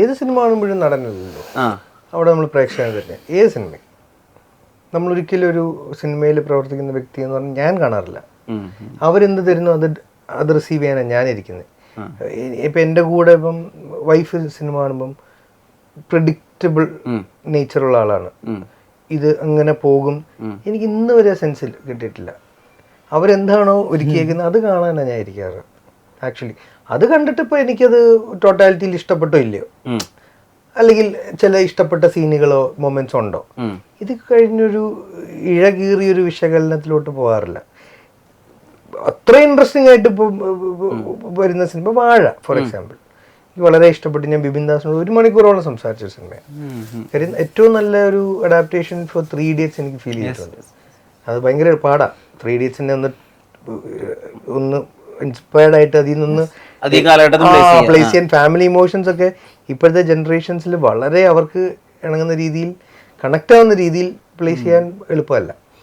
ഏത് സിനിമ കാണുമ്പോഴും നടനല്ലല്ലോ അവിടെ നമ്മൾ പ്രേക്ഷകൻ തന്നെ ഏത് സിനിമ നമ്മൾ ഒരിക്കലും ഒരു സിനിമയിൽ പ്രവർത്തിക്കുന്ന വ്യക്തി എന്ന് പറഞ്ഞാൽ ഞാൻ കാണാറില്ല. അവരെന്ത് തരുന്നു അത് അത് റിസീവ് ചെയ്യാനാണ് ഞാനിരിക്കുന്നത് ഇപ്പം എന്റെ കൂടെ ഇപ്പം വൈഫ് സിനിമ കാണുമ്പം പ്രിഡിക്റ്റബിൾ നേച്ചറുള്ള ആളാണ്. ഇത് അങ്ങനെ പോകും. എനിക്ക് ഇന്ന് വരെ സെൻസിൽ കിട്ടിയിട്ടില്ല. അവരെന്താണോ ഒരുക്കിയേക്കുന്നത് അത് കാണാനാണ് ഞാൻ ഇരിക്കാറ്. ആക്ച്വലി. അത് കണ്ടിട്ട് ഇപ്പോൾ എനിക്കത് ടോട്ടാലിറ്റിയിൽ ഇഷ്ടപ്പെട്ടോ ഇല്ലയോ. അല്ലെങ്കിൽ ചില ഇഷ്ടപ്പെട്ട സീനുകളോ മൊമെന്റ്സോ ഉണ്ടോ. ഇത് കഴിഞ്ഞൊരു ഇഴകീറിയൊരു വിശകലനത്തിലോട്ട് പോകാറില്ല. അത്ര ഇൻട്രസ്റ്റിംഗ് ആയിട്ട് ഇപ്പം വരുന്ന സിനിമ വാഴ ഫോർ എക്സാമ്പിൾ എനിക്ക് വളരെ ഇഷ്ടപ്പെട്ട്. ഞാൻ ബിബിൻ ദാസിനോട് ഒരു മണിക്കൂറോളം സംസാരിച്ച സിനിമയാണ്. കാര്യം ഏറ്റവും നല്ല ഒരു അഡാപ്റ്റേഷൻ ഫോർ ത്രീ ഇഡിയറ്റ്സ് എനിക്ക് ഫീൽ ചെയ്തിട്ടുണ്ട്. അത് ഭയങ്കര പാടാണ് ത്രീ ഇഡിയറ്റ്സിനെ ഒന്ന് ഒന്ന് ഇൻസ്പയർഡ് ആയിട്ട് അതിൽ നിന്ന്. പ്ലേസ് ചെയ്യാൻ ഫാമിലി ഇമോഷൻസ് ഒക്കെ ഇപ്പോഴത്തെ ജനറേഷൻസിൽ വളരെ അവർക്ക് ഇണങ്ങുന്ന രീതിയിൽ കണക്ട് ആവുന്ന രീതിയിൽ പ്ലേസ് ചെയ്യാൻ എളുപ്പമല്ല.